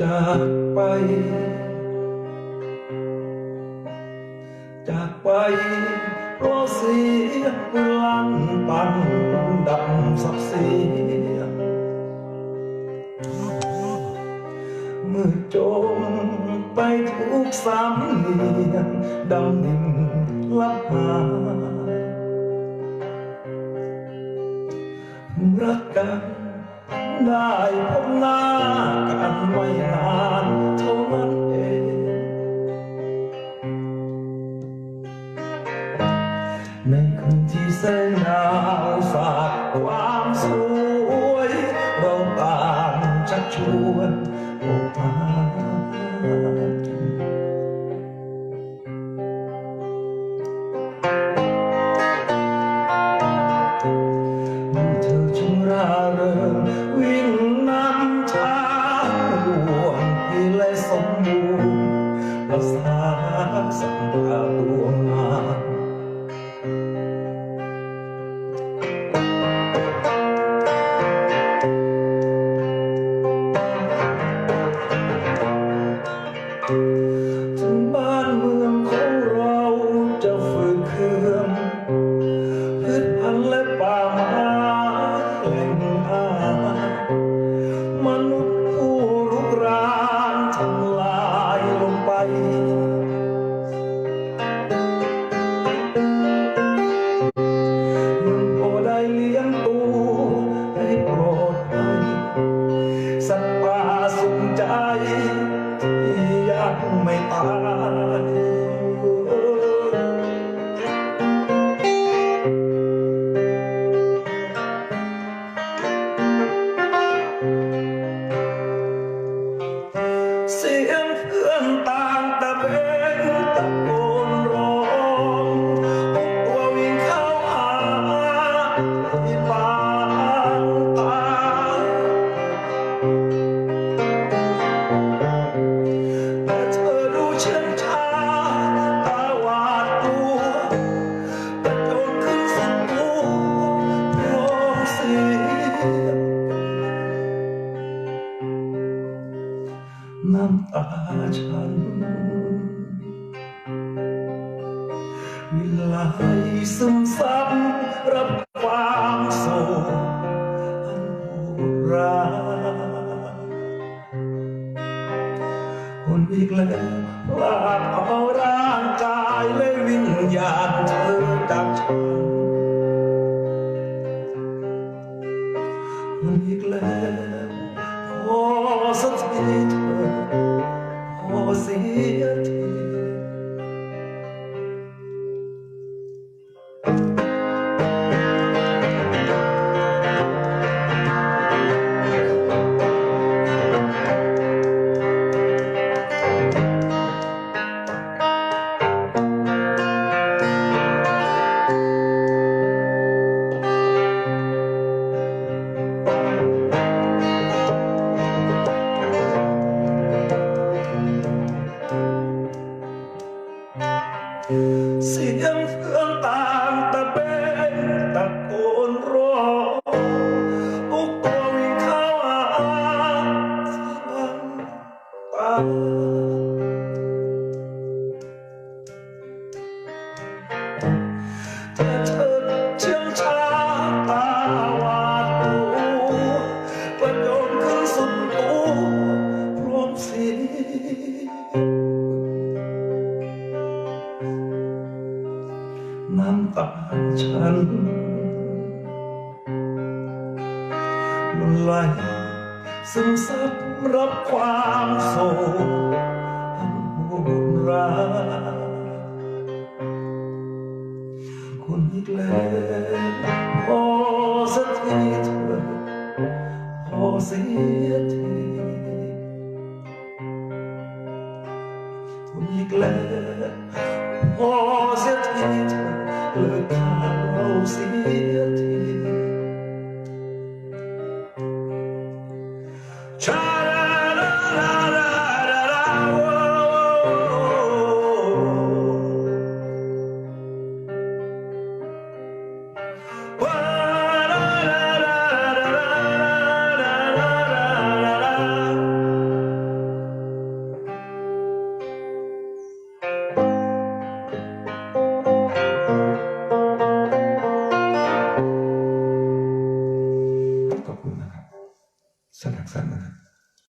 จากไป จากไป เพราะเสียลันปันดำสักเสียเมื่อจมไปทุกสามเนียงดำดิ่งลับหายรักกัน ได้พบหน้ากันไม่นานเท่านั้นเอง ในคืนที่แสนหนาวฝากความสวย เราต่างชักชวน ภา ยังไม่ตาย น้ำตาฉันวิไลซึมซับรับความโศกอันโหดร้ายคนอีกแล้วลากเอาร่างกายและวิญญาณ น้ำตาฉัน ไหลซึมซับรับความโศกอันโหดร้ายคนอีกแล้วพอสักทีเธอพอเสียทีคนอีกแล้วพอเสียทีเธอเลิกขาดเราเสีย Try